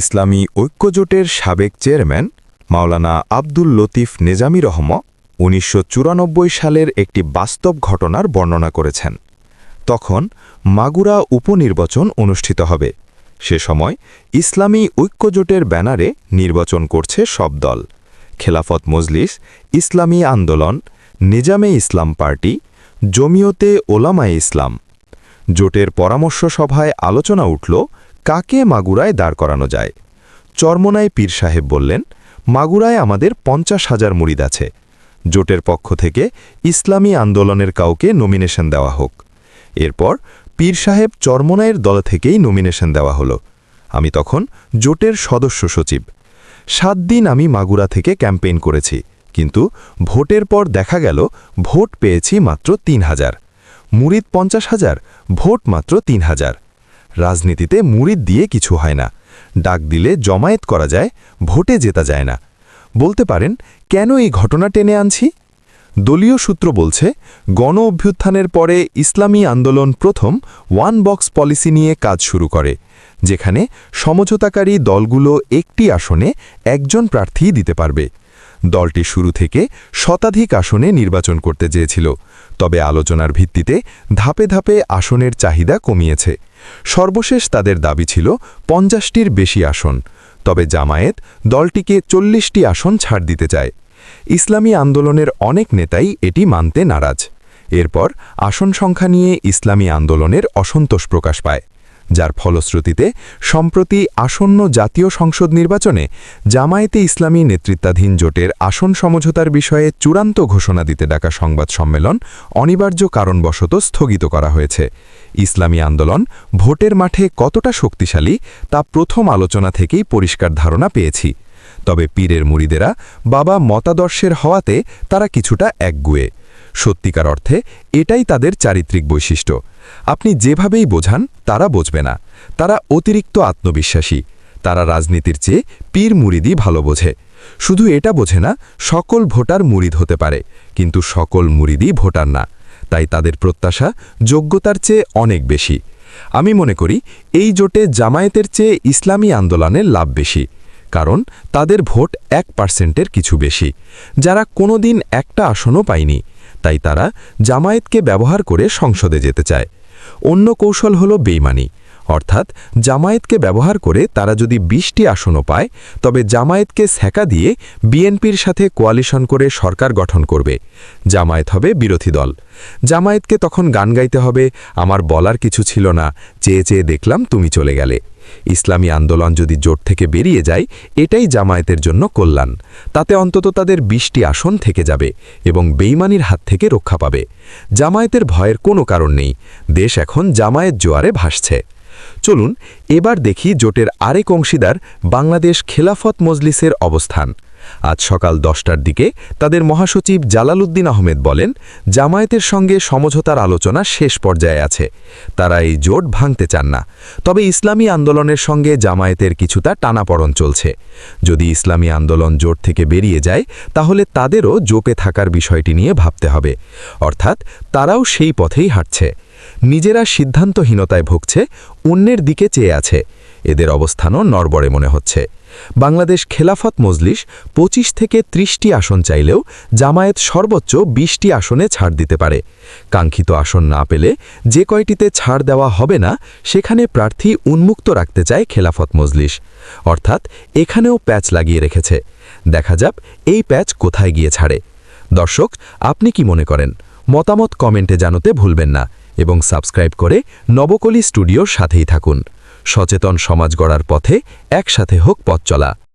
ইসলামী ঐক্যজোটের সাবেক চেয়ারম্যান মাওলানা আব্দুল লতিফ নেজামি রহম উনিশশো চুরানব্বই সালের একটি বাস্তব ঘটনার বর্ণনা করেছেন। তখন মাগুরা উপনির্বাচন অনুষ্ঠিত হবে। সে সময় ইসলামী ঐক্যজোটের ব্যানারে নির্বাচন করছে সব দল। খেলাফত মজলিস, ইসলামী আন্দোলন, নিজামে ইসলাম পার্টি, জমিয়তে ওলামায়ে ইসলাম। জোটের পরামর্শ সভায় আলোচনা উঠল কাকে মাগুরায় দাঁড় করানো যায়? চরমনায় পীর সাহেব বললেন, মাগুরায় আমাদের পঞ্চাশ হাজার মুরিদ আছে। জোটের পক্ষ থেকে ইসলামী আন্দোলনের কাউকে নমিনেশন দেওয়া হোক। এরপর পীর সাহেব চরমনায়ের দল থেকেই নমিনেশন দেওয়া হলো। আমি তখন জোটের সদস্য সচিব। সাত দিন আমি মাগুরা থেকে ক্যাম্পেইন করেছি, কিন্তু ভোটের পর দেখা গেল ভোট পেয়েছি মাত্র তিন হাজার। মুরিদ পঞ্চাশ হাজার, ভোট মাত্র তিন হাজার। রাজনীতিতে মুরিদ দিয়ে কিছু হয় না। ডাক দিলে জমায়েত করা যায়, ভোটে জেতা যায় না। বলতে পারেন, কেন এই ঘটনা টেনে আনছি? দলীয় সূত্র বলছে, গণ অভ্যুত্থানের পরে ইসলামী আন্দোলন প্রথম ওয়ান বক্স পলিসি নিয়ে কাজ শুরু করে, যেখানে সমঝোতাকারী দলগুলো একটি আসনে একজন প্রার্থী দিতে পারবে। দলটি শুরু থেকে শতাধিক আসনে নির্বাচন করতে চেয়েছিল, তবে আলোচনার ভিত্তিতে ধাপে ধাপে আসনের চাহিদা কমিয়েছে। সর্বশেষ তাদের দাবি ছিল পঞ্চাশটির বেশি আসন, তবে জামায়েত দলটিকে চল্লিশটি আসন ছাড় দিতে চায়। ইসলামী আন্দোলনের অনেক নেতাই এটি মানতে নারাজ। এরপর আসন সংখ্যা নিয়ে ইসলামী আন্দোলনের অসন্তোষ প্রকাশ পায়। যার ফলশ্রুতিতে, সম্প্রতি আসন্ন জাতীয় সংসদ নির্বাচনে জামায়াতে ইসলামী নেতৃত্বাধীন জোটের আসন সমঝোতার বিষয়ে চূড়ান্ত ঘোষণা দিতে ডাকা সংবাদ সম্মেলন অনিবার্য কারণবশত স্থগিত করা হয়েছে। ইসলামী আন্দোলন ভোটের মাঠে কতটা শক্তিশালী তা প্রথম আলোচনা থেকেই পরিষ্কার ধারণা পেয়েছি। তবে পীরের মুড়িদেরা বাবা মতাদর্শের হওয়াতে তারা কিছুটা একগুয়ে। সত্যিকার অর্থে এটাই তাদের চারিত্রিক বৈশিষ্ট্য। আপনি যেভাবেই বোঝান, তারা বুঝবে না। তারা অতিরিক্ত আত্মবিশ্বাসী। তারা রাজনীতির চেয়ে পীর মুরিদি ভালো বোঝে। শুধু এটা বোঝে না, সকল ভোটার মুরিদ হতে পারে, কিন্তু সকল মুরিদি ভোটার না। তাই তাদের প্রত্যাশা যোগ্যতার চেয়ে অনেক বেশি। আমি মনে করি, এই জোটে জামায়াতের চেয়ে ইসলামী আন্দোলনের লাভ বেশি, কারণ তাদের ভোট এক পার্সেন্টের কিছু বেশি। যারা কোনোদিন একটা আসনও পায়নি তাই তারা জামায়াতকে ব্যবহার করে সংসদে যেতে চায়। অন্য কৌশল হল বেইমানি। অর্থাৎ জামায়াতকে ব্যবহার করে তারা যদি বিশটি আসনও পায়, তবে জামায়াতকে স্যাকা দিয়ে বিএনপির সাথে কোয়ালিশন করে সরকার গঠন করবে। জামায়াত হবে বিরোধী দল। জামায়াতকে তখন গান গাইতে হবে, আমার বলার কিছু ছিল না, চেয়ে চেয়ে দেখলাম তুমি চলে গেলে। ইসলামী আন্দোলন যদি জোট থেকে বেরিয়ে যায়, এটাই জামায়াতের জন্য কল্যাণ। তাতে অন্তত তাদের বিশটি আসন থেকে যাবে এবং বেইমানির হাত থেকে রক্ষা পাবে। জামায়াতের ভয়ের কোনো কারণ নেই। দেশ এখন জামায়াত জোয়ারে ভাসছে। চলুন এবার দেখি জোটের আরেক অংশীদার বাংলাদেশ খেলাফত মজলিসের অবস্থান। আজ সকাল দশটার দিকে তাদের মহাসচিব জালালউদ্দিন আহমেদ বলেন, জামায়াতের সঙ্গে সমঝোতার আলোচনা শেষ পর্যায়ে আছে। তারা এই জোট ভাঙতে চান না। তবে ইসলামী আন্দোলনের সঙ্গে জামায়াতের কিছুটা টানাপড়ন চলছে। যদি ইসলামী আন্দোলন জোট থেকে বেরিয়ে যায়, তাহলে তাদেরও জোপে থাকার বিষয়টি নিয়ে ভাবতে হবে। অর্থাৎ তারাও সেই পথেই হাঁটছে। নিজেরা সিদ্ধান্তহীনতায় ভুগছে, অন্যের দিকে চেয়ে আছে। এদের অবস্থানও নরবরে মনে হচ্ছে। বাংলাদেশ খেলাফত মজলিস ২৫ থেকে ৩০টি আসন চাইলেও জামায়াত সর্বোচ্চ ২০টি আসনে ছাড় দিতে পারে। কাঙ্ক্ষিত আসন না পেলে যে কয়টিতে ছাড় দেওয়া হবে না, সেখানে প্রার্থী উন্মুক্ত রাখতে চায় খেলাফত মজলিস। অর্থাৎ এখানেও প্যাচ লাগিয়ে রেখেছে। দেখা যাক এই প্যাচ কোথায় গিয়ে ছাড়ে। দর্শক, আপনি কি মনে করেন? মতামত কমেন্টে জানাতে ভুলবেন না। এবং সাবস্ক্রাইব করে নবকলি স্টুডিওর সাথেই থাকুন। সচেতন সমাজ গড়ার পথে একসাথে হোক পথ চলা।